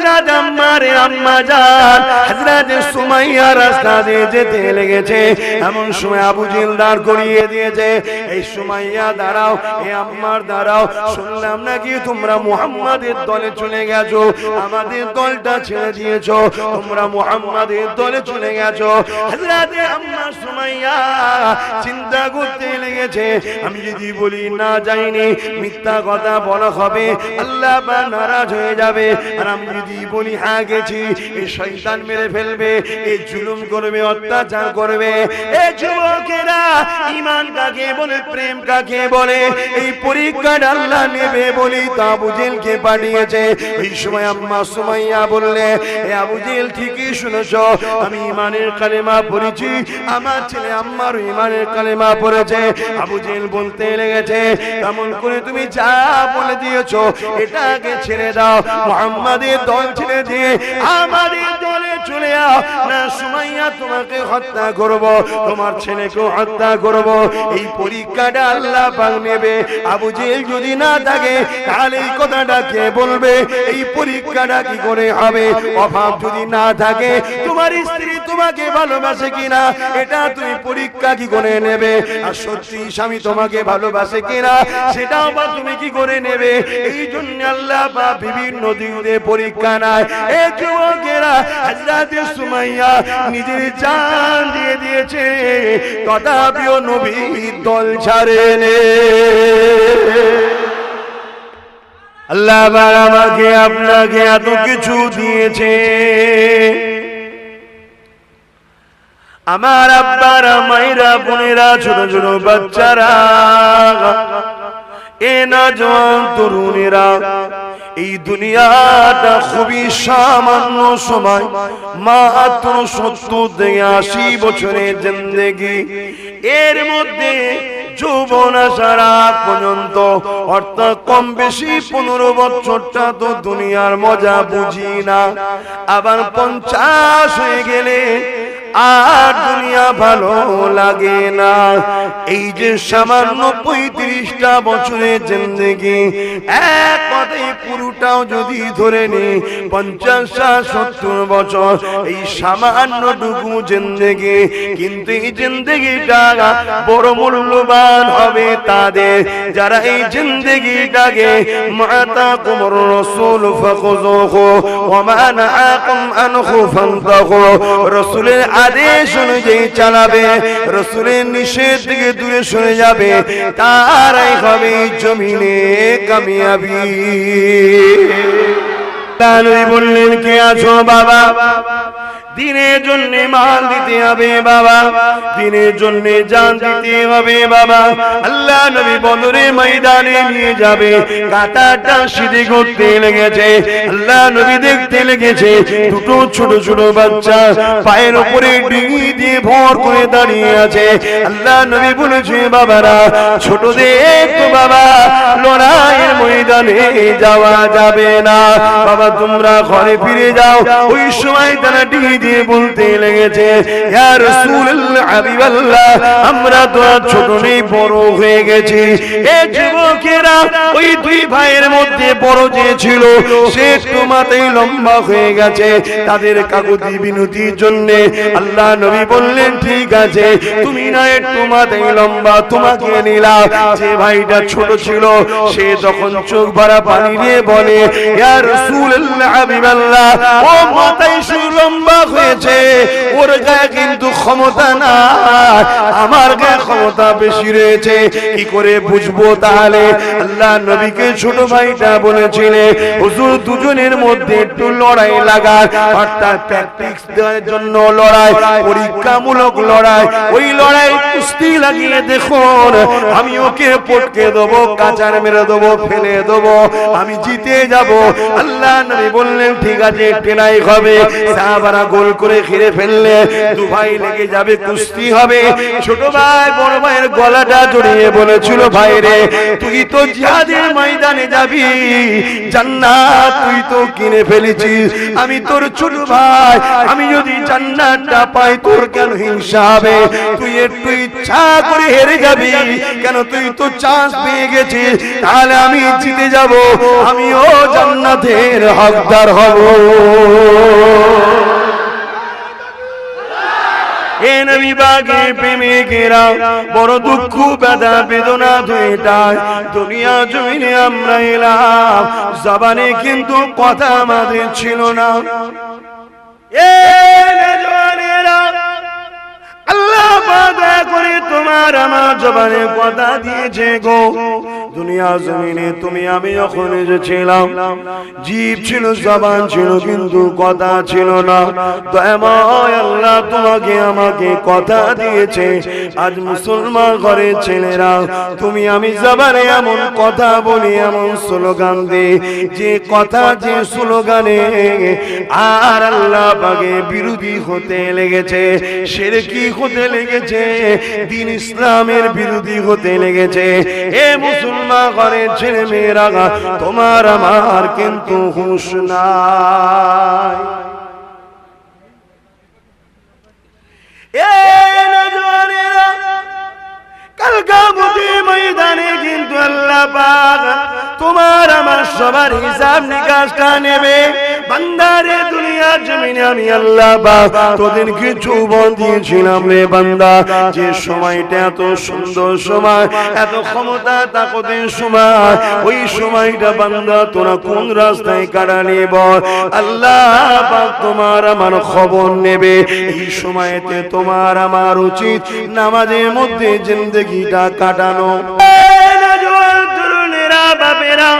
হযরত আমার আম্মা যান হযরত সুমাইয়া রাস্তা দিয়ে যেতে লেগেছে। এমন সময় আবু জিলদার করিয়ে দিয়েছে এই সুমাইয়া দাঁড়াও এই আম্মার দাঁড়াও, শুনলাম নাকি তোমরা মুহাম্মাদের দলে চলে গেছো, আমাদের দলটা ছেড়ে দিয়েছ, তোমরা মুহাম্মাদের দলে চলে গেছো। হযরত আম্মা সুমাইয়া চিন্তা করতে লেগেছে, আমি যদি বলি না যাইনি, মিথ্যা কথা বলা হবে, আল্লাহ বা নারাজ হয়ে যাবে। আর আমি যদি বলি হ্যাঁ গেছি এই শয়তান মেরে ফেলবে এই জুলুম করবে, অত্যাচার করবে এই যুবকেরা ইমান কাকে বলে প্রেম কাকে বলে? এই পরীক্ষাটা আল্লাহ নেবে বলি পাঠিয়েছে। এই সময় আম্মা সুমাইয়া বললে, এ ঠিকই শুনেছ, আমি ইমানের কালেমা পড়েছি। আমার ছেলে আম্মার ইমানের কালেমা পড়েছে। আবুজেল বলতে লেগেছে, তেমন করে তুমি যা বলে দিয়েছ, এটাকে ছেড়ে দাও। মোহাম্মদের দল ছেড়ে দিয়ে আমাদের চলে না সুমাইয়া তোমাকে হত্যা করব, তোমার ছেলেকেও হত্যা করব। এই পরীক্ষাটা আল্লাহ পাক নেবে। আবু জেল যদি না থাকে, তাহলে এই কথাটা কে বলবে? এই পরীক্ষাটা কি করে হবে? অভাব যদি না থাকে, তোমার স্ত্রী তোমাকে ভালোবাসে কিনা? এটা তুমি পরীক্ষা কি করে নেবে? আর সত্যি স্বামী তোমাকে ভালোবাসে কিনা? সেটাও বা তুমি কি করে নেবে? এই জন্য আল্লাহ বা বিভিন্ন দিনে পরীক্ষা নাই এ যুবকেরা হযরত সুমাইয়া নিজের জান দিয়ে দিয়েছে। তথাপিও নবীর দল ছাড়েনে। আল্লাহ আমাকে, আপনাকে এত কিছু দিয়েছে। আমার আব্বার মাইরা বোনেরা, ছোট ছোট বাচ্চারা, এ না জওয়ান তরুণেরা এই দুনিয়াটা খুবই সামান্য সময় মাত্র সত্তর থেকে আশি বছরের জিন্দেগি। এর মধ্যে আবার পঞ্চাশ হয়ে গেলে আর দুনিয়া ভালো লাগে না। এই যে সামান্য পঁয়ত্রিশটা বছরের জিন্দগি, এক কথায় পুরোটাও যদি ধরে নি, পঞ্চাশ সত্তর বছর, এই সামান্য টুকু জিন্দগি। কিন্তু এই জিন্দগিটা বড় মূল্যবান হবে তাদের। যারা এই জিন্দগিটাকে মাতা কুমর রসুল রসুলের আদেশ অনুযায়ী চালাবে, রসুলের নিষেধ থেকে দূরে সরে যাবে। তারাই হবে জমিনে কামিয়াবি। তাহলে বললেন, কে আছো বাবা? দিনের জন্য মাল দিতে হবে বাবা। দিনের জন্য জান দিতে হবে বাবা। আল্লাহ নবী বদরে ময়দানে নিয়ে যাবে। কাটাটা সিধে করতে লেগেছে। আল্লাহ নবী দেখতে লেগেছে। দুটো ছোট ছোট বাচ্চা পায়ের উপরে ডিঙি দিয়ে ভর করে দাঁড়িয়ে আছে। আল্লাহ নবী বলেছে, বাবারা, ছোটদের তো বাবা, লড়াইয়ের ময়দানে যাওয়া যাবে না। বাবা, তোমরা ঘরে ফিরে যাও। ওই সময় তারা ডিঙি দিয়ে বলতে লেগেছে আমরা তো ছোট নেই, বড় হয়ে গেছি। যুবকেরা ওই দুই ভাইয়ের মধ্যে বড় যে ছিল, সে মাথায় লম্বা হয়ে গেছে। তাদের বিনতির জন্য আল্লাহ নবী বললেন, ঠিক আছে, তুমি না মাথায় লম্বা, তোমাকে নিলাম। যে ভাইটা ছোট ছিল, সে যখন চোখ ভরা পানি দিয়ে বলে, ইয়া হাবিবাল্লাহ, ও মাথায় শুধু লম্বা হয়েছে। ওর গায়ে কিন্তু ক্ষমতা না আমার গায়ে ক্ষমতা বেশি রয়েছে। কি করে বুঝব তাহলে? আল্লাহ নবীকে ছোট ভাইটা বলেছিলে হুজুর দুজনের মধ্যে একটু লড়াই লাগার। অর্থাৎ প্র্যাকটিস দেওয়ার জন্য লড়াই, পরীক্ষামূলক লড়াই। ওই লড়াই কুস্তি লাগিয়ে দেখুন, আমি ওকে পটকে দেবো, কাচার মেরে দেবো, ফেলে দেবো, আমি জিতে যাব। আল্লাহ নবী বললেন, ঠিক আছে টেলাই হবে। সাহাবারা গোল করে ঘিরে ফেললে দু ভাই লেগে যাবে, কুস্তি হবে। ছোট ভাই, বড় ভাইয়ের গলাটা জড়িয়ে বলেছিল, ভাই রে, তুই তো জিহাদের ময়দানে যাবি। জান্নাত তুই তো কিনে ফেলেছিস। আমি তোর ছোট ভাই, আমি যদি জান্নাতটা পাই, তোর কেন হিংসা হবে? তুই একটু ইচ্ছা করে হেরে যাবি। কেন তুই তো চান্স পেয়ে গেছিস? তাহলে আমি জিতে যাব। আমিও জান্নাতের হকদার হব। এ নবী প্রেমিকেরা বড় দুঃখ বেদা বেদনা দুইটাই দুনিয়া জমিনে আমরা এলাম, জবানে কিন্তু কথা আমাদের ছিল না। এ আল্লাহ দয়া করে তোমার আমার জবানে কথা দিয়েছে গো। দুনিয়া জমিনে তুমি, আমি যখন এসেছিলাম, জীব ছিল, জবান ছিল, কিন্তু কথা ছিল না। দয়াময় আল্লাহ তোমাকে আমাকে কথা দিয়েছে, আজ মুসলমান ঘরের ছেলেরা, তুমি, আমি জবানে এমন কথা বলি, এমন স্লোগান দে, যে কথা, যে স্লোগানে আর আল্লাহ বাগে বিরোধী হতে লেগেছে। সেরে কি হতে লেগেছে, দিন ইসলামের বিরোধী হতে লেগেছে। এ মুসলমান ঘরের ছেলে মেয়েরা তোমার আমার কিন্তু হুঁশ নাই। ময়দানে কিন্তু আল্লাহ তোমার আমার সবার হিসাব নিকাশটা নেবে। বান্দারে দুনিয়ার জমিনে আমি আল্লাহ তোদেরকে যৌবন দিয়েছিলাম রে বান্দা। যে সময়টা এত সুন্দর সময়, এত ক্ষমতা তাকতের সময়, ওই সময়টা বান্দা, তোরা কোন রাস্তায় কাটালি বল আল্লাহ তোমার আমার খবর নেবে। এই সময়তে তোমার আমার উচিত নামাজের মধ্যে জিন্দগিটা কাটানো। বাপেরা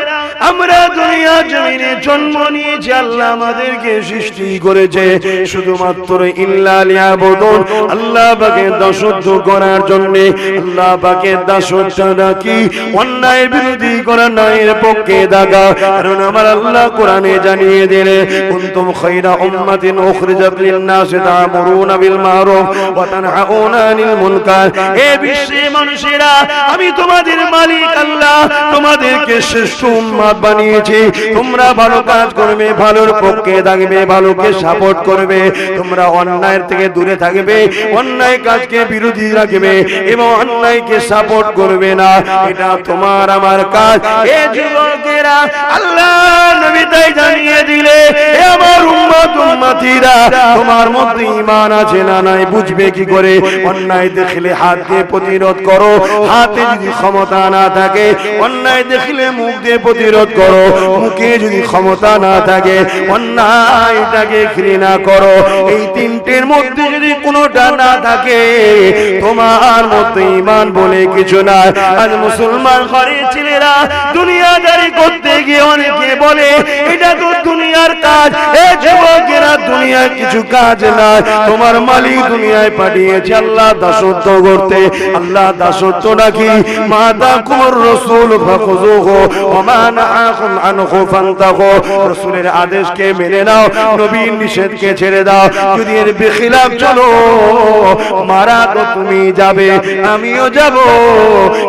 আমরা দুনিয়া জমিনে জন্ম নিয়েছি, আল্লাহ আমাদেরকে সৃষ্টি করেছে। শুধুমাত্র ইল্লা লিয়াবুদুন। আল্লাহ পাকে দাসত্ব করার জন্য, আল্লাহ পাকে দাসত্ব নাকি অন্যায় বিরোধী করা ন্যায়ের পক্ষে দাগা। কারণ আমার আল্লাহ কোরআনে জানিয়ে দিলে, কুনতুম খায়রা উম্মাতিন উখরিজাত লিন-নাসি তা'মুরুনা বিল মারুফ ওয়া তানহাউনা আনিল মুনকার হে বিশ্বের মানুষেরা, আমি তোমাদের মালিক আল্লাহ, তোমাদেরকে শ্রেষ্ঠ উম্মত বানিয়েছি। তোমরা ভালো কাজ করবে, ভালোর পক্ষে থাকবে, ভালোকে সাপোর্ট করবে। তোমরা অন্যায়ের থেকে দূরে থাকবে, অন্যায় কাজকে বিরোধী রাখবে এবং অন্যায়কে সাপোর্ট করবে না। এটা তোমার আমার কাজ। এ যুবকেরা আল্লাহ নবী তাই জানিয়ে দিলে, এ আমার উম্মত, উম্মতিরা, তোমার মধ্যে ঈমান আছে না নাই, বুঝবে কি করে? অন্যায় দেখলে হাত দিয়ে প্রতিরোধ করো। হাতে যদি ক্ষমতা না থাকে, অন্যায় দেখলে মুখ দিয়ে প্রতিরোধ করো। মুখে যদি ক্ষমতা না থাকে, অন্যায়টাকে ঘৃণা করো। এই তিনটের মধ্যে যদি কোনোটা না থাকে, তোমার মধ্যে ইমান বলে কিছু না আজ মুসলমান ঘরের ছেলেরা দুনিয়াদারি করতে গিয়ে অনেকে বলে, এটা তো দুনিয়ার কাজ। এ যুবকেরা দুনিয়ার কিছু কাজ না তোমার মালিক দুনিয়ায় পাঠিয়েছে আল্লাহ দাসত্ব করতে। আল্লাহ দাসত্ব নাকি মাতা কুমর রসুল ওয়া মা নাহাকুম আনহু ফান্তাহু। রাসূলের আদেশকে মেনে নাও, নবীর নিষেধকে ছেড়ে দাও। যদি এর চলো মারা তো তুমি যাবে, আমিও যাব।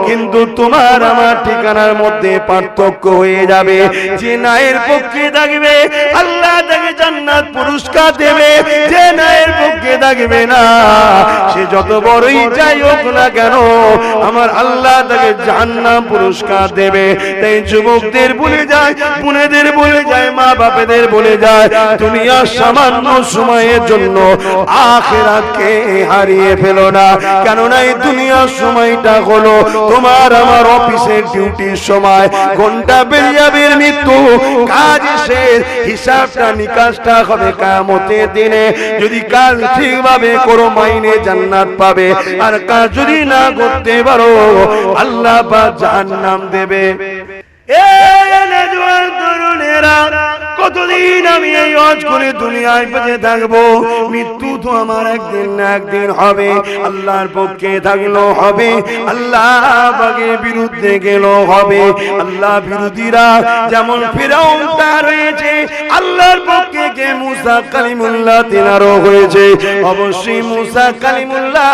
কিন্তু তোমার আমার ঠিকানার মধ্যে পার্থক্য হয়ে যাবে। যে নায়ের পক্ষে থাকবে, আল্লাহ তাকে জান্নাত পুরস্কার দেবে। যে নায়ের পক্ষে থাকবে না, সে যত বড়ই যাই হোক না কেন, আমার আল্লাহ তাকে পুরস্কার দেবে। তাই যুবকদের বলে যায়, বোনেদের বলে যায় মা বাপেদের বলে যায়, দুনিয়া সামান্য সময়ের জন্য আখেরাতকে হারিয়ে ফেলো না। কেননা এই দুনিয়ার সময়টা হলো তোমার আমার অফিসের ডিউটির সময়। ঘণ্টা বেরিয়ে যাবে মৃত্যু, কাজ শেষ, হিসাবটা নিকাশটা হবে কামতের দিনে। যদি কাজ ঠিকভাবে করো, মাইনে জান্নাত পাবে। আর কাজ যদি না করতে পারো, আল্লাহ বা জাহান্নাম দেবে। এ নজওয়ান তরুণেরা কতদিন আমি এই হজ করে দুনিয়ায় বেঁচে থাকব? মৃত্যু তো আমার একদিন না একদিন হবে। আল্লাহর পক্ষে থাকলেও হবে। আল্লাহ বাগে বিরুদ্ধে গেলেও হবে। আল্লাহ বিরোধীরা যেমন ফেরাউন তার হয়েছে আল্লাহর পক্ষে কে মুসা কালিমুল্লাহ তিনারও হয়েছে। অবশ্যই মুসা কালিমুল্লাহ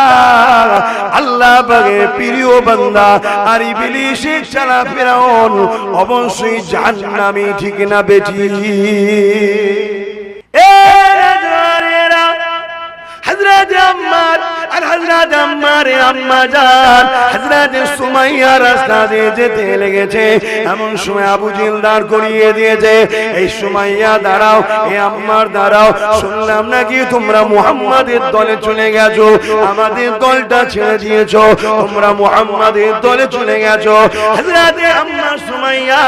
আল্লাহ বাগে প্রিয় বান্দা আর ইবলিশের চালা ফেরাউন অবশ্যই জাহান্নামী ঠিক না বেটি এ রাজারেরা হযরত আম্মার আর হযরত আম্মার আম্মা যান, হযরত সুমাইয়া রাস্তা দিয়ে যেতে লেগেছে। এমন সময় আবু জিল দাঁড় করিয়ে দিয়েছে, এই সুমাইয়া, দাঁড়াও, এ আম্মার দাঁড়াও, শুনলাম নাকি তোমরা মুহাম্মাদের দলে চলে গেছো, আমাদের দলটা ছেড়ে দিয়েছ, তোমরা মুহাম্মাদের দলে চলে গেছো। হযরত আম্মা সুমাইয়া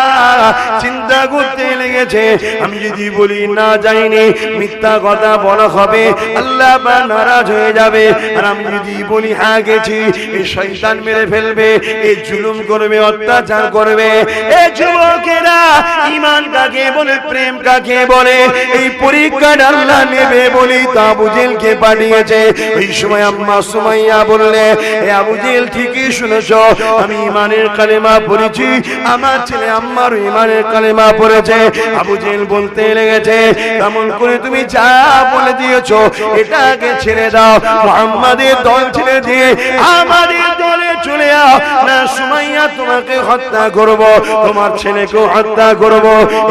চিন্তা করতে লেগেছে, আমি যদি বলি না যাইনি, মিথ্যা কথা বলা হবে, আল্লাহ বা নারাজ হয়ে যাবে। আর আমি যদি বলি হ্যাঁ গেছি। এই মেরে ফেলবে জুলুম করবে, অত্যাচার করবে। যুবকেরা ইমান কাকে বলে, প্রেম কাকে বলে? এই পরীক্ষাটা আল্লাহ নেবে বলি পাঠিয়েছে। সময় আম্মা সুমাইয়া বললে, এ ঠিকই শুনেছ, আমি ইমানের কালেমা পড়েছি। আমার ছেলে আম্মার ইমানের কালেমা পড়েছে। আবুজেল বলতে লেগেছে, তেমন করে তুমি যা বলে দিয়েছ, এটাকে ছেড়ে দাও। মোহাম্মদের দল ছেড়ে দিয়ে আমাদের দলে চলে যাও না, সুমাইয়া, তোমাকে হত্যা করব, তোমার ছেলেকেও হত্যা করব।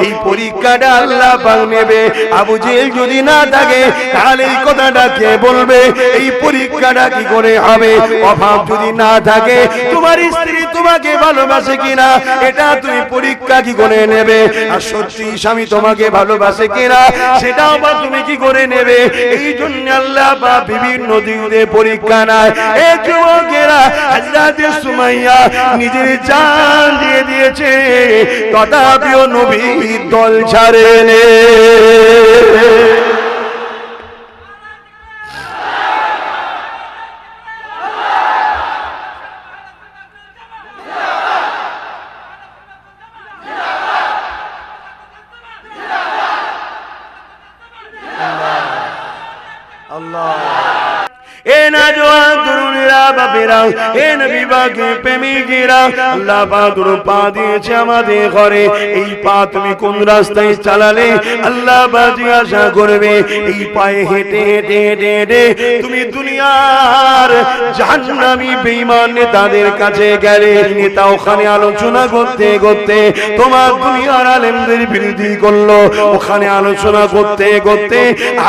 এই পরীক্ষাটা আল্লাহ পাক নেবে। আবু জেল যদি না থাকে, তাহলে এই কথাটা কে বলবে? এই পরীক্ষাটা কি করে হবে? অভাব যদি না থাকে, তোমার স্ত্রী তোমাকে ভালোবাসে কিনা? এটা তুমি পরীক্ষা কি করে নেবে? আর সত্যি স্বামী তোমাকে ভালোবাসে কিনা? সেটাও বা তুমি কি করে নেবে? এই জন্য আল্লাহ বা বিভিন্ন দিনে পরীক্ষা নাই এই যুবকেরা হাজরাতে সুমাইয়া নিজের জান দিয়ে দিয়েছে। তথাপিও নবীর দল ছাড়েনে। এ নবী বাকি প্রেমিকেরা আল্লাহ বাহাদুর পা তুমি তুমি কাছে গেলে নেতা ওখানে আলোচনা করতে করতে তোমার দুনিয়ার আলেমদের বিরোধী করল। ওখানে আলোচনা করতে করতে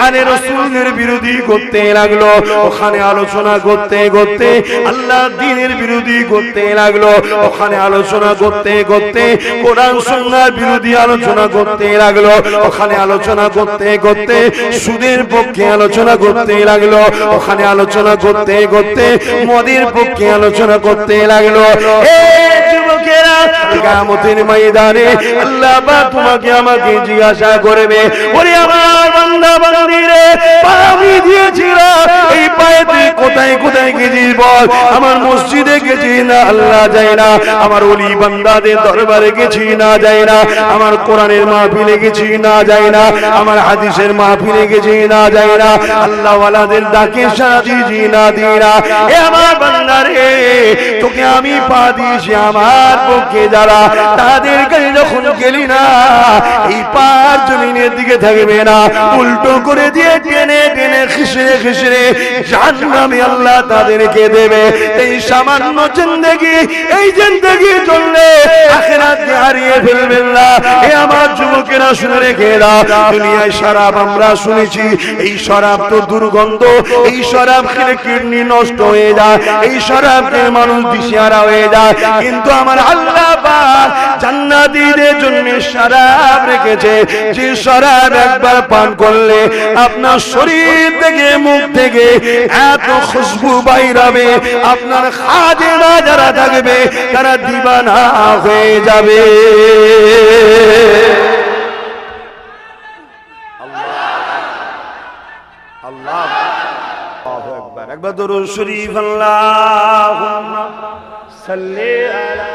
আরে রসুলদের বিরোধী করতে লাগল। ওখানে আলোচনা করতে করতে আল্লাহ দিনের বিরোধী করতে লাগল। ওখানে আলোচনা করতে করতে কোরআন সুন্নাহর বিরোধী আলোচনা করতে লাগল। ওখানে আলোচনা করতে করতে সুদের পক্ষে আলোচনা করতে লাগল। ওখানে আলোচনা করতে করতে মদের পক্ষে আলোচনা করতে লাগল। যুবকেরা কিয়ামতের ময়দানে আল্লাহ তোমাকে আমাকে জিজ্ঞাসা করবে, ওরে আমার বান্দা এই কোথায় কোথায় গেছিস বল? আমার মসজিদে গেছি না? আল্লাহ যায় না। আমার ওলি বান্দাদের দরবারে গেছি না? যায় না। আমার কোরআনের মাহফিলে গেছি না? যায় না। আমার হাদিসের মাহফিলে গেছি না? যায় না। আল্লাহ ওয়ালাদের ডাকে দিই না। এ আমার বান্দারে তোকে আমি পা দিয়েছি আমার পক্ষে যারা। তাদের কাছে যখন গেলি না, এই পার জমিনের দিকে থাকবে না। উল্টো করে দিয়ে টেনে টেনে খিসড়ে খিসড়ে জাহান্নামে আল্লাহ তাদেরকে দেবে। এই সামান্য জিন্দেগি, এই জিন্দেগি চললে আখেরাতকে হারিয়ে ফেলবেন না। এ আমার যুবকেরা শুনে রেখে দাও, দুনিয়ায় শরাব আমরা শুনেছি, এই শরাব তো দুর্গন্ধ, এই শরাব খেলে কিডনি নষ্ট হয়ে যায়, এই শরাব খেলে মানুষ দিশারা হয়ে যায়। কিন্তু আমার আল্লাহ পাক জন্য শরাব রেখেছে। যে শরাব একবার পান করলে আপনার শরীর থেকে, মুখ থেকে এত খুশবু বাইরাবে আপনার খাদেরা যারা থাকবে, তারা দিবানা হয়ে যাবে আল্লাহ আল্লাহু আকবার একবার দরুদ শরীফ আল্লাহুম্মা সাল্লি আলা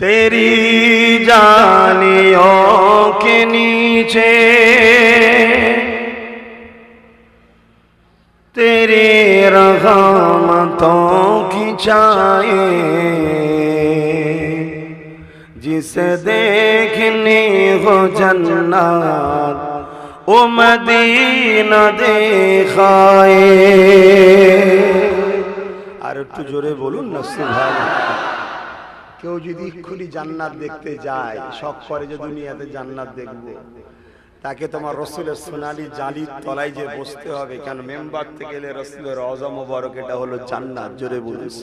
तेरी जानियों के नीचे तेरे रहमतों की छाए जिसे देखने हो जन्नत ও মদিনা দেখায় আর একটু জোরে বলুন না সুভান কেউ যদি এক্ষুনি জান্নাত দেখতে যায় শখ করে যে দুনিয়াতে জান্নাত দেখবে তাকে তোমার রসুলের সোনালি জালির তলায় যে বসতে হবে কেন মেম্বার থেকে এলে রসুলের অজম বরক এটা হলো জান্নাত জোরে বলিস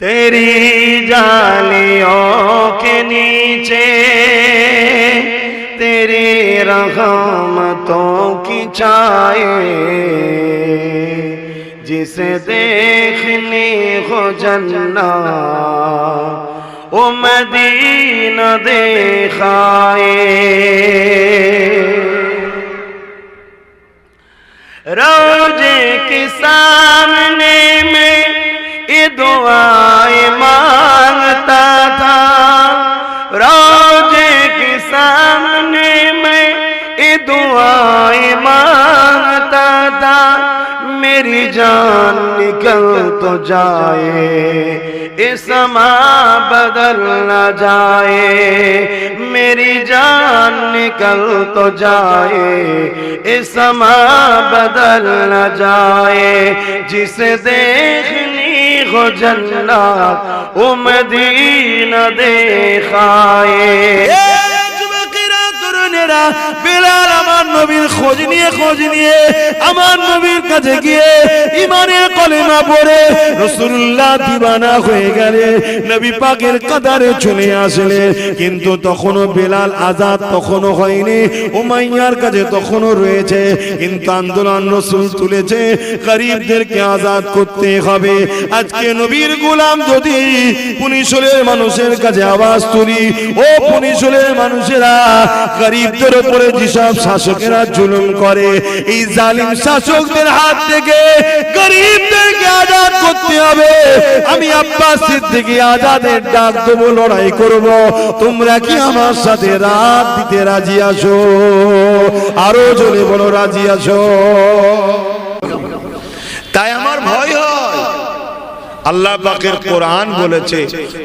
तेरी जालियों के नीचे तेरी रहमतों की छाए जिसे देखने हो जन्ना ओ मदीना देखाए। रोज़े के सामने में ये दुआएँ माँगता था। रोज़े के सामने में ये दुआएँ माँगता था। मेरी जान निकल तो जाए इसमा बदल न जाए, मेरी जान निकल तो जाए इसमा बदल न जाए, जिसे देखनी हो जन्नत उमदीन देखाए। আমার নবীর খোঁজ নিয়ে খোঁজ নিয়ে আমার নবীর কাছে গিয়ে ইমানের কলেমা পড়ে, রসুল্লাহ দিবানা হয়ে গেলে, নবী পাকের কাতারে চলে আসলে। কিন্তু তখনও বেলাল আজাদ তখনও হয়নি, উমাইয়ার কাছে তখনও রয়েছে। কিন্তু আন্দোলন রসুল তুলেছে, গরিবদেরকে আজাদ করতে হবে। আজকে নবীর গোলাম যদি পুনিশলের মানুষের কাছে আওয়াজ তুলি, ও পুনিশলের মানুষেরা গরিবদের উপরে যেসব শাসকেরা জুলুম করে। এই জালিম শাসকদের হাত থেকে গরিবদেরকে আজাদ করতে হবে। আমি আব্বাস থেকে আজাদের ডাক দেবো, লড়াই করব। তোমরা কি আমার সাথে রাত দিতে রাজি আছো? আরও জোরে বলো, রাজি আছো তাই আমার ভয় হয় আল্লাহ পাকের কোরআন বলেছে,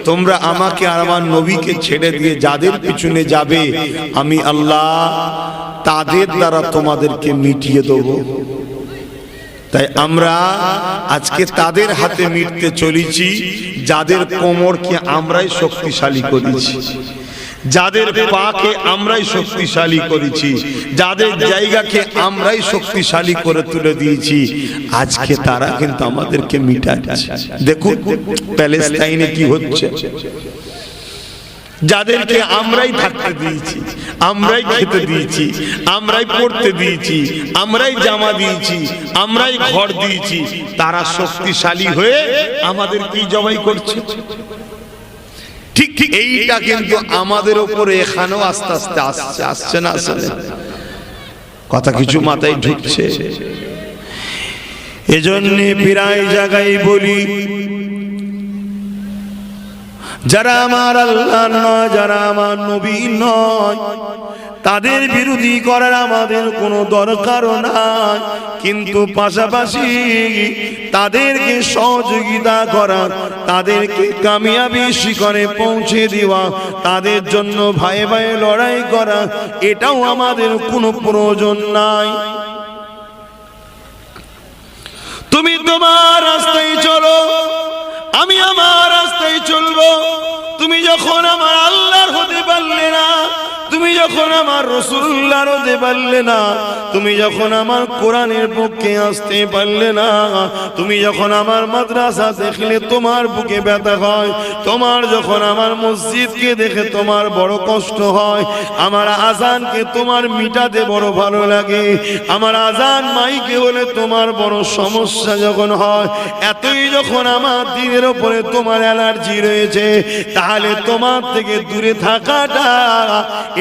তোমরা আমাকে আর আমার নবীকে ছেড়ে দিয়ে যাদের পিছনে যাবে, আমি আল্লাহ তাদের দ্বারা তোমাদেরকে মিটিয়ে দেব। তাই আমরা আজকে তাদের হাতে মিটতে চলেছি, যাদের কোমরকে আমরাই শক্তিশালী করেছি। যাদের পাকে আমরাই শক্তিশালী করেছি যাদের জায়গাকে আমরাই শক্তিশালী করে তুলে দিয়েছি আজকে তারা কিন্তু আমাদেরকে মিটাচ্ছে। দেখুন প্যালেস্তাইনে কি হচ্ছে। যাদেরকে আমরাই থাকতে দিয়েছি আমরাই খেতে দিয়েছি আমরাই পড়তে দিয়েছি আমরাই জামা দিয়েছি আমরাই ঘর দিয়েছি। তারা শক্তিশালী হয়ে আমাদের কি জবাই করছে? ঠিক ঠিক এইটা কিন্তু আমাদের উপরে এখানেও আস্তে আস্তে আসছে আসছে না আসলে। কথা কিছু মাথায় ঢুকছে। এজন্য প্রায় জায়গায় বলি যারা আমার আল্লাহ নয়, যারা আমার নবী নয়, তাদের বিরোধী করার আমাদের কোনো দরকারও নাই। কিন্তু পাশাপাশি তাদেরকে সহযোগিতা করা তাদেরকে কামিয়াবি শিখরে পৌঁছে দেওয়া, তাদের জন্য ভাই ভাই লড়াই করা, এটাও আমাদের কোনো প্রয়োজন নাই। তুমি তোমার রাস্তায় চলো। আমি আমার রাস্তায় চলবো। তুমি যখন আমার আল্লাহর হতে পারলে না তুমি যখন আমার রসুল্লাহর হতে পারলে না, তুমি যখন আমার কোরআনের পক্ষে আসতে পারলে না, তুমি যখন আমার মাদ্রাসা দেখলে তোমার বুকে ব্যথা হয়, তোমার যখন আমার মসজিদকে দেখে তোমার বড় কষ্ট হয়, আমার আজানকে তোমার মিটাতে বড় ভালো লাগে, আমার আজান মাইকে হলে তোমার বড় সমস্যা যখন হয়, এতই যখন আমার দিনের ওপরে তোমার অ্যালার্জি রয়েছে, তাহলে তোমার থেকে দূরে থাকাটা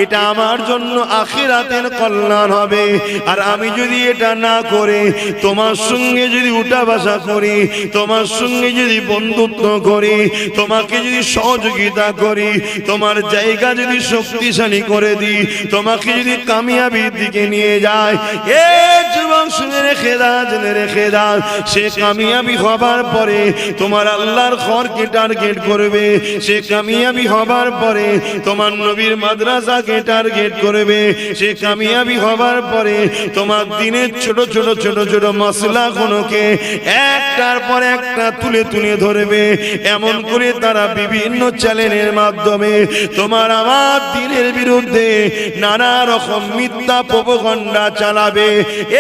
এটা আমার জন্য আখিরাতের কল্যাণ হবে। আর আমি যদি এটা না করে, তোমার সঙ্গে যদি উঠা বাসা করি, তোমার সঙ্গে যদি বন্ধুত্ব করি, তোমাকে যদি সহযোগিতা করি, তোমার জায়গা যদি শক্তিশালী করে দিই, তোমাকে যদি কামিয়াবির দিকে নিয়ে যায় এ যুবক শুনে রেখে দা, জেনে রেখে দা। সে কামিয়াবি হবার পরে তোমার আল্লাহর ঘরকে টার্গেট করবে। সে কামিয়াবি হবার পরে তোমার নবীর মাদ্রাসাকে আপনাকে টার্গেট করবে, সে কামিয়াবি হবার পরে তোমার দিনের ছোট ছোট ছোট ছোট মশলা গুলোকে একটার পর একটা তুলে তুলে ধরবে। এমন করে তারা বিভিন্ন চ্যানেলের মাধ্যমে তোমার আমার দিনের বিরুদ্ধে নানা রকম মিথ্যা প্রবগণ্ডা চালাবে।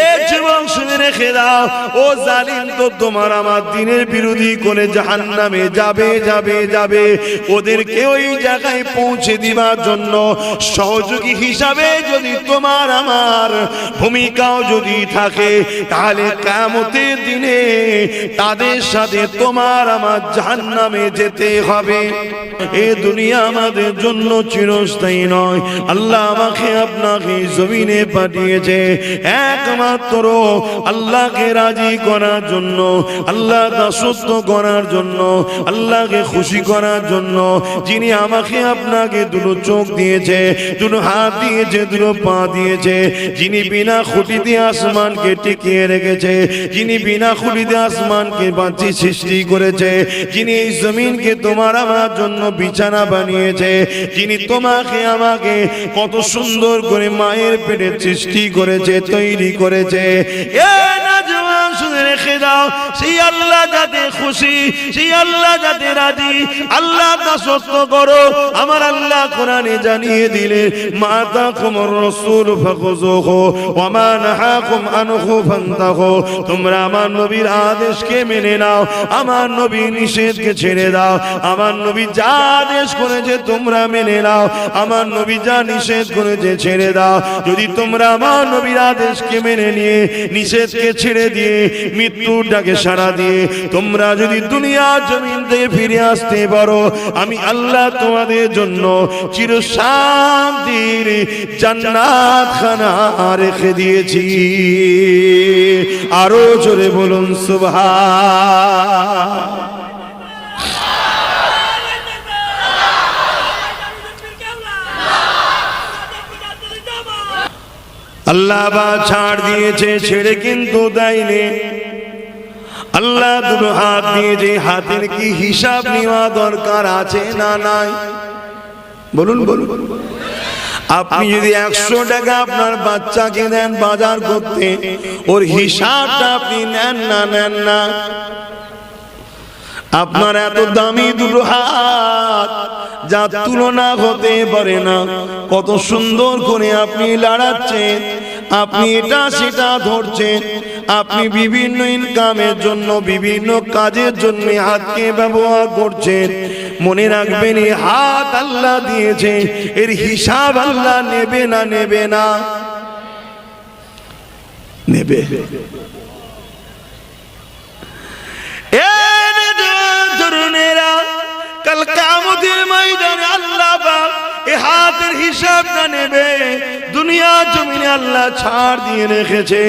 এ জীবন শুনে রেখে দাও, ও জালিম তো তোমার আমার দিনের বিরোধী করে জাহান্নামে যাবে যাবে যাবে। ওদেরকে ওই জায়গায় পৌঁছে দিবার জন্য সহযোগী হিসাবে যদি তোমার আমার ভূমিকাও যদি থাকে, তাহলে কামতের দিনে তাদের সাথে তোমার আমার জাহান্নামে যেতে হবে। এ দুনিয়া আমাদের জন্য চিরস্থায়ী নয়। আল্লাহ আমাকে আপনাকে জমিনে পাঠিয়েছে একমাত্র আল্লাহকে রাজি করার জন্য, আল্লাহ দাসত্ব করার জন্য, আল্লাহকে খুশি করার জন্য, যিনি আমাকে আপনাকে দুটো চোখ দিয়েছে। দুটো হাত দিয়েছে দুটো পা দিয়েছে, যিনি বিনা খুঁটিতে আসমানকে টিকিয়ে রেখেছে, যিনি বিনা খুঁটিতে আসমানকে বাঁচি সৃষ্টি করেছে, যিনি এই জমিনকে তোমার আমার জন্য বিছানা বানিয়েছে, যিনি তোমাকে আমাকে কত সুন্দর করে মায়ের পেটে সৃষ্টি করেছে, তৈরি করেছে। আল্লাহ যাতে আমার আল্লাহ কোরআনে জানিয়ে দিলে মাতা কুমর রসুল ফাকুজুহু ওয়া মা নাহাকুম আনহু তোমরা আমার নবীর আদেশকে মেনে নাও আমার নবী নিষেধকে ছেড়ে দাও আমার নবী যা আদেশ করেছে তোমরা মেনে নাও আমার নবী যা নিষেধ করেছে ছেড়ে দাও যদি তোমরা আমার নবীর আদেশকে মেনে নিয়ে নিষেধকে ছেড়ে দিয়ে মৃত্যুটাকে সারা দিয়ে তোমরা যদি দুনিয়া জমিন থেকে ফিরে আসতে পারো আমি আল্লাহ তোমাদের জন্য চির শান্তির জান্নাত খানা রেখে দিয়েছি। আরও জোরে বলুন, সুবহান। আল্লাহ বা ছাড় দিয়েছে, ছেড়ে কিন্তু দেয়নি। আল্লাহ দুটো হাত দিয়েছে, হাতের কি হিসাব নেওয়া দরকার আছে না নাই? বলুন বলুন। আপনি যদি একশো টাকা আপনার বাচ্চাকে দেন বাজার করতে ওর হিসাবটা আপনি নেন না নেন না। আপনার এত দামি দুটো হাত যা তুলনা হতে পারে না। কত সুন্দর করে আপনি লড়াচ্ছেন। আপনি এটা সেটা ধরছেন। আপনি বিভিন্ন ইনকামের জন্য বিভিন্ন কাজের জন্য হাতকে ব্যবহার করছেন। মনে রাখবেন এই হাত আল্লাহ দিয়েছে, এর হিসাব আল্লাহ নেবে না নেবে না। নেবে। এ কাল কামতের ময়দানে আল্লাহ পাক এ হাতের হিসাবটা নেবে। দুনিয়া জমিনে আল্লাহ ছাড় দিয়ে রেখেছে,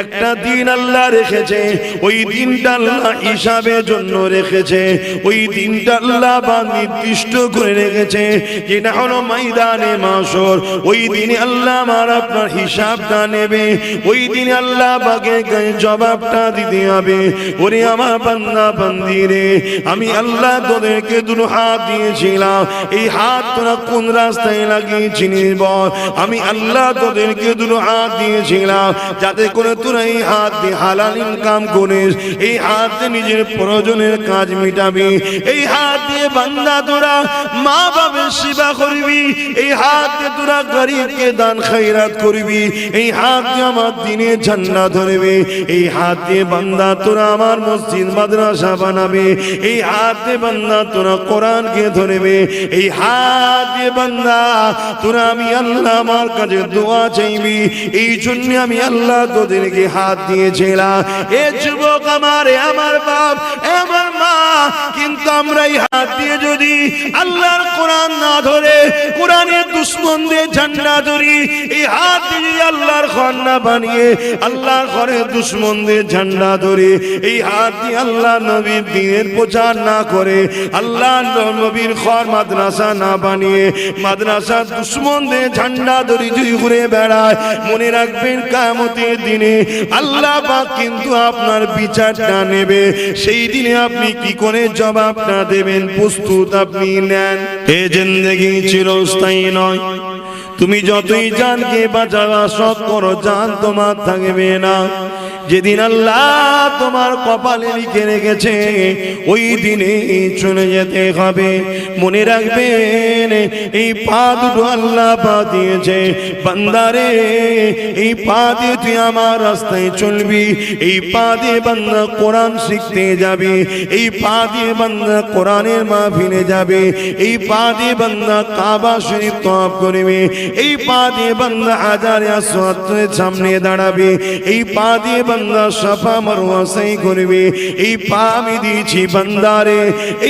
একটা দিন আল্লাহ রেখেছে, ওই দিনটা আল্লাহ হিসাবের জন্য রেখেছে, ওই দিনটা আল্লাহ বা নির্দিষ্ট করে রেখেছে, যেটা হলো ময়দানে মাসর ওই দিনে আল্লাহ আমার আপনার হিসাবটা নেবে, ওই দিনে আল্লাহ বাকে জবাবটা দিতে হবে। ওরে আমার বান্দা বান্দি রে আমি আল্লাহ তোদেরকে দুটো হাত দিয়েছিলাম, এই হাত তোরা কোন রাস্তায় লাগিয়েছিলি বল আমি আল্লাহ তোদেরকে দুটো হাত দিয়েছিলাম, যাতে করে তোরা এই হাত দিয়ে হালাল ইনকাম করিস। এই হাত দিয়ে নিজের প্রয়োজনের কাজ মিটাবি। এই হাত দিয়ে বান্দা তোরা মা বাবার সেবা করবি। এই হাত দিয়ে তোরা গরিবকে দান খৈরাত করবি। এই হাত দিয়ে আমার দিনে ঝান্ডা ধরবে। এই হাত দিয়ে বান্দা তোরা আমার মসজিদ, মাদ্রাসা বানাবে। এই হাত দিয়ে বান্দা তোরা কোরআনকে ধরবে। এই হাত দিয়ে বান্দা তোরা আমি আল্লাহ, আমার কাছে দোয়া চাইবি। এই জন্য আমি আল্লাহ তোদেরকে হাত দিয়েছিলাম। এ যুবক আমার আমার বাপ আমার মা কিন্তু আমরা এই হাত দিয়ে যদি আল্লাহর কোরআন না ধরে, কোরআনের দুশ্মনদের ঝান্ডা ধরি, এই হাত দিয়ে আল্লাহর ঘর না বানিয়ে, আল্লাহর ঘরে দুশ্মনদের ঝান্ডা ধরে, এই হাত দিয়ে আল্লাহ নবীর দিনের প্রচার না করে, আল্লাহ নবীর ঘর মাদ্রাসা না বানিয়ে মাদ্রাসা দুশ্মনদের ঝান্ডা ধরি যদি ঘুরে বেড়ায়, মনে রাখবেন কামতের দিনে আল্লাহ বা কিন্তু আপনার বিচারটা নেবে। সেই দিনে আপনি কি করে জবাবটা দেবেন, প্রস্তুত আপনি নেন। এ জিন্দগি চিরস্থায়ী নয়। তুমি যতই জানকে বাঁচাবা সৎ করো, জান তোমার থাকবে না। যেদিন আল্লাহ তোমার কপালে লিখে রেখেছে, ওই দিনে চলে যেতে হবে। মনে রাখবেন, এই পা দুটো আল্লাহ পা দিয়েছে। বান্দারে, এই পা দিয়ে তুই আমার রাস্তায় চলবি। এই পা দিয়ে বান্দা কোরআন শিখতে যাবে। এই পা দিয়ে বান্দা কোরআনের মাহফিলে যাবে। এই পা দিয়ে বান্দা কাবা শরীফ তওয়াব করবে। এই পা দিয়ে বান্দা হাজারে সামনে দাঁড়াবে। এই পা দিয়ে বান্দা সাফা মারওয়া সাই করবে এই পা আমি দিয়েছি বান্দারে।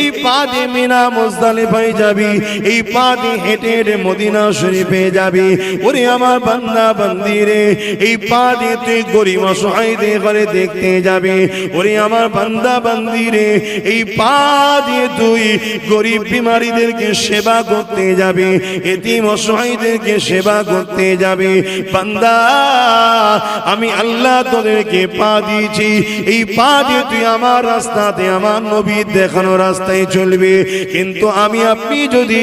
এই পা দিয়ে মিনা মুজদালিফায় যাবি। এই পা দিয়ে হেঁটে হেঁটে মদিনা শরীফে যাবি। ওরে আমার বান্দা বান্দিরে, এই পা দিয়ে তুই গরিব অসহায়দের ঘরে দেখতে যাবে। ওরে আমার বান্দা বান্দিরে, এই পা দিয়ে তুই গরিব বিমারীদেরকে সেবা করতে যাবে। এতিম অসহায়দেরকে সেবা করতে যাবে। বান্দা, আমি আল্লাহ তোদেরকে পা দিয়েছি। এই পা দিয়ে তুই আমার রাস্তাতে, আমার নবীর দেখানো রাস্তায় চলবে। কিন্তু আমি, আপনি যদি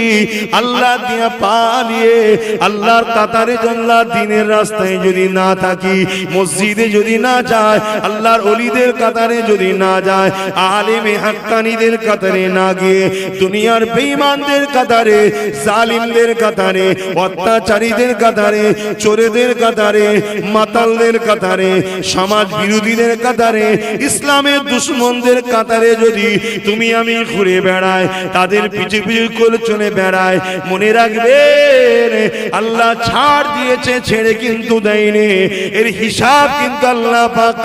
আল্লাহ দিয়া পা নিয়ে আল্লাহর কাতারে আল্লাহ দিনের রাস্তায় যদি না থাকি, মসজিদে যদি না যায়, আল্লাহর অলিদের কাতারে যদি না যায়, আলেমে হাক্কানিদের কাতারে না গিয়ে, দুনিয়ার বেঈমানদের কাতারে, জালিমদের কাতারে, অত্যাচারীদের কাতারে, চোরেদের কাতারে, মাতালদের কাতারে সমাজ বিরোধীদের কাতারে, ইসলামের দুশ্মনদের কাতারে যদি তুমি আমি ঘুরে বেড়াই, তাদের পিছু পিছু করে চলে বেড়ায় মনে রাখবে আল্লাহ ছাড় দিয়েছে, ছেড়ে কিন্তু দেয়নি। এর হিসাব কিন্তু আল্লাহ পাক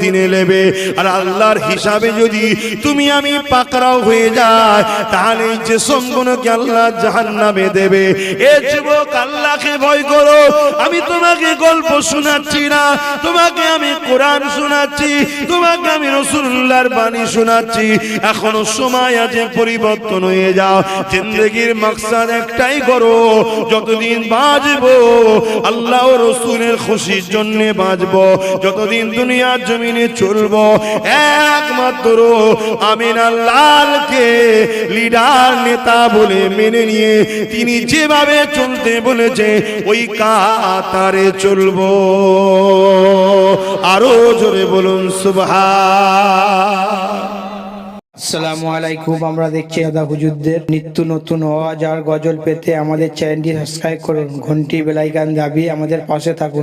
দিনে নেবে। আর আল্লাহর হিসাবে যদি তুমি আমি পাকড়াও হয়ে যায় তাহলে যে সম্পূর্ণকে আল্লাহ জাহান্নামে দেবে। এ যুবক, আল্লাহকে ভয় করো। আমি তোমাকে গল্প শোনাচ্ছি না। তোমাকে আমি কোরআন শোনাচ্ছি, তোমাকে আমি রসুল্লাহর বাণী শোনাচ্ছি। এখনও সময় আছে, পরিবর্তন হয়ে যাও। জিন্দগির মাকসাদ একটাই করো, যতদিন বাঁচবো, আল্লাহ রসুলের খুশির জন্য বাঁচবো। যতদিন দুনিয়ার জমিনে চলবো, একমাত্র আমিন আল্লাহকে লিডার নেতা বলে মেনে নিয়ে তিনি যেভাবে চলতে বলেছে, ওই কাতারে চলবো। আরও জোরে বলুন সুবহা আসসালামু আলাইকুম, আমরা দেখছি আদা হুজুরদের নিত্য নতুন আওয়াজ আর গজল পেতে আমাদের চ্যানেলটি সাবস্ক্রাইব করুন, ঘন্টি বেলাইকান দাবি আমাদের পাশে থাকুন।